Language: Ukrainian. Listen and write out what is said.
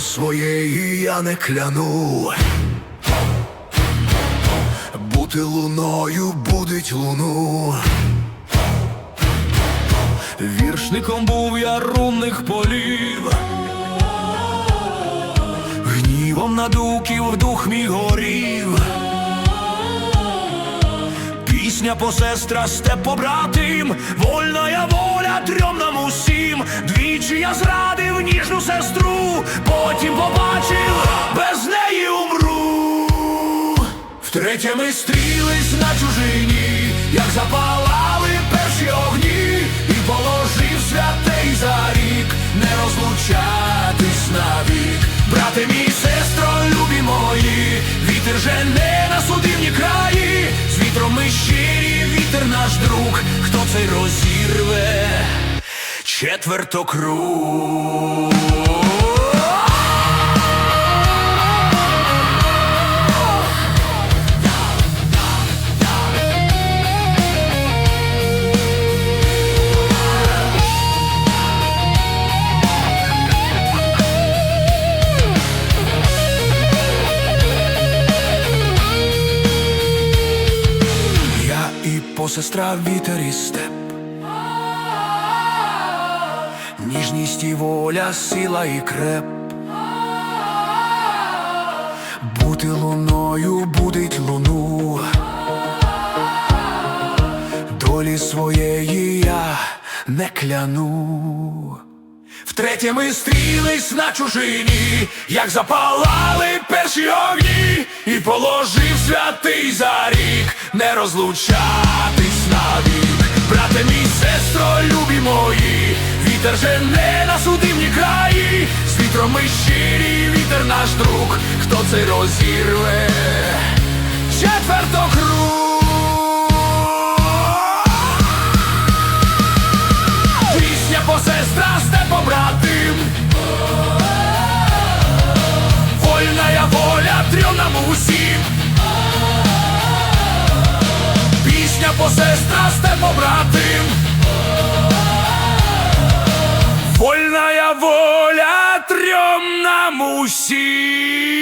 я не кляну. Бути луною будить луну. Віршником був я рунних полів. Гнівом надуків дух мій горів. Пісня по сестра степ побратим, вольна я воля трьом нам усім. Двічі я зрадив ніжну сестру, потім побачив, без неї умру. Втретє ми стрілись на чужині, як запалали перші огні, і положив святий за рік, не розлучатись навік. Брате мій, сестро, любі мої, вітер жене на судивні краї, з вітром ми щирі, вітер наш друг, хто цей розірве четверто круг. Я і посестра вітер і степ. Ніжність і воля, сила і креп. Бути луною будить луну. Долі своєї я не кляну. Втретє ми стрілись на чужині, як запалали перші огні, і положив святий за рік, не розлучатись навік. Вітер жене на судивні краї, з вітром ми щирі, вітер наш друг, хто цей розірве? Четверто круг. Пісня по сестра сте побратим Вольна я воля трьом нам усім. Пісня по сестра сте побратим Вольна усі.